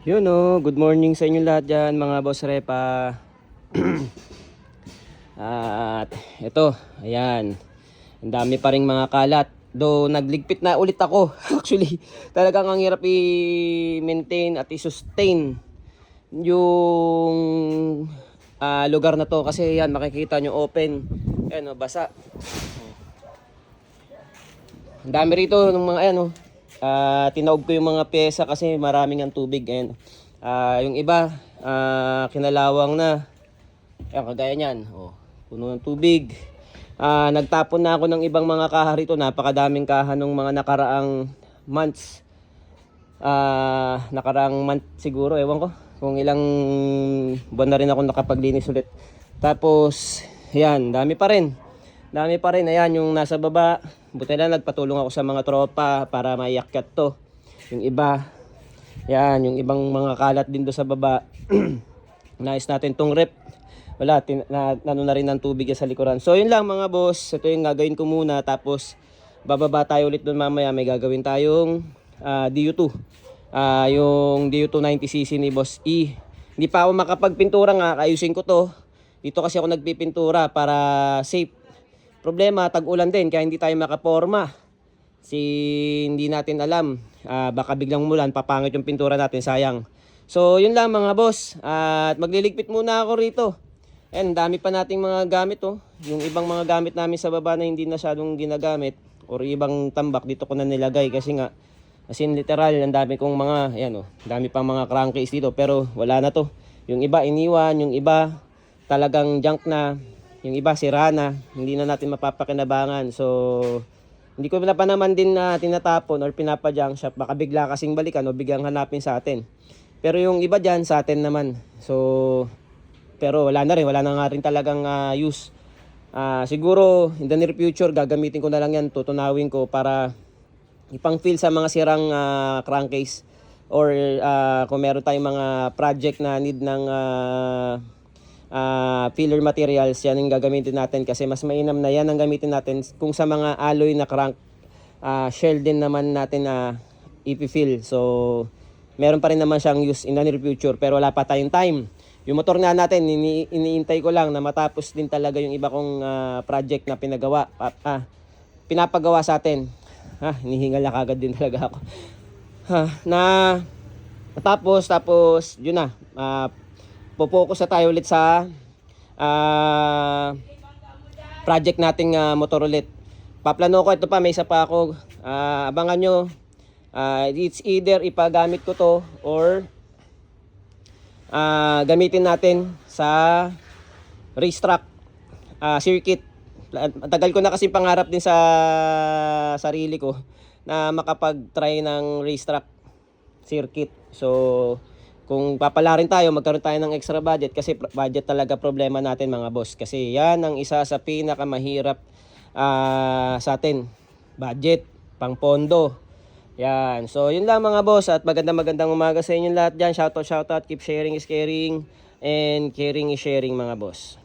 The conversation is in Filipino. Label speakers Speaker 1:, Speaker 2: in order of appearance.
Speaker 1: Yun oh, good morning sa inyo lahat dyan mga boss repa. At ito, ayan. Ang dami pa ring mga kalat. Do nagligpit na ulit ako. Actually, talagang ang hirap i-maintain at i-sustain yung ah, lugar na to kasi yan makikita nyo open. Ayan oh, basa. Ang dami rito ng mga ayan oh. Ah, tinaob ko yung mga pyesa kasi maraming ang tubig. Ayan. Ah, yung iba, ah, kinalawang na. Ayan, kagaya niyan. Oh, puno ng tubig. Ah, nagtapon na ako ng ibang mga kaha rito. Napakadaming kaha nung mga nakaraang months. Ah, nakaraang month siguro, ewan ko. Kung ilang buwan na rin ako nakapaglinis ulit. Tapos, yan, dami pa rin. Dami pa rin. Ayan, yung nasa baba. Buti lang nagpatulong ako sa mga tropa para maiakyat to. Yung iba. Yan, yung ibang mga kalat din do sa baba. Nais natin tong rep. Wala, tin, na, na rin ng tubig sa likuran. So, yun lang mga boss. Ito yung gagawin ko muna. Tapos, bababa tayo ulit doon mamaya. May gagawin tayong ah, DU2. Ah, yung DU2 90cc ni Boss E. Hindi pa ako makapagpintura nga. Ayusin ko to. Dito kasi ako nagpipintura para safe. Problema, tag-ulan din. Kaya hindi tayo makaporma. Si hindi natin alam. Ah, baka biglang mulan, papangit yung pintura natin. Sayang. So, yun lang mga boss. At magliligpit muna ako rito. And dami pa nating mga gamit oh. Yung ibang mga gamit namin sa baba na hindi nasyadong ginagamit or ibang tambak dito ko na nilagay kasi nga as in literal ang dami kong mga ayan oh, dami pang mga crankcase dito pero wala na to. Yung iba iniwan, yung iba talagang junk na, yung iba sira na, hindi na natin mapapakinabangan. So hindi ko na pa naman din na tinatapon or pinapa-junk shop baka bigla kasing balikan o biglang hanapin sa atin. Pero yung iba diyan sa atin naman. So pero wala na rin, wala na nga rin talagang ah, use. Ah, siguro in the near future gagamitin ko na lang yan, tutunawin ko para ipang-fill sa mga sirang ah, crankcase or ah, kung meron tayong mga project na need ng ah, ah, filler materials, yan yung gagamitin natin kasi mas mainam na yan ang gamitin natin kung sa mga alloy na crank ah, shell din naman natin na ipi-fill. So, meron pa rin naman siyang use in the near future pero wala pa tayong time. Yung motor nga natin, ini iniintay ko lang na matapos din talaga yung iba kong ah, project na pinagawa. Pa- ah, pinapagawa sa atin. Ha, hinihingal na kagad din talaga ako. Ha, na tapos tapos yun na. Ah, popokus na tayo ulit sa ah, project nating ah, motor ulit. Paplano ko ito pa, may isa pa ako. Ah, abangan nyo. Ah, it's either ipagamit ko to or ah, gamitin natin sa racetrack ah, circuit. Tagal ko na kasi pangarap din sa sarili ko na makapag-try ng racetrack circuit. So, kung papalarin tayo, magkaroon tayo ng extra budget kasi budget talaga problema natin mga boss. Kasi yan ang isa sa pinakamahirap ah, sa atin. Budget, pang pondo. Yan. So, yun lang mga boss at magandang magandang umaga sa inyo lahat dyan. Shoutout, shoutout. Keep sharing is caring and caring is sharing mga boss.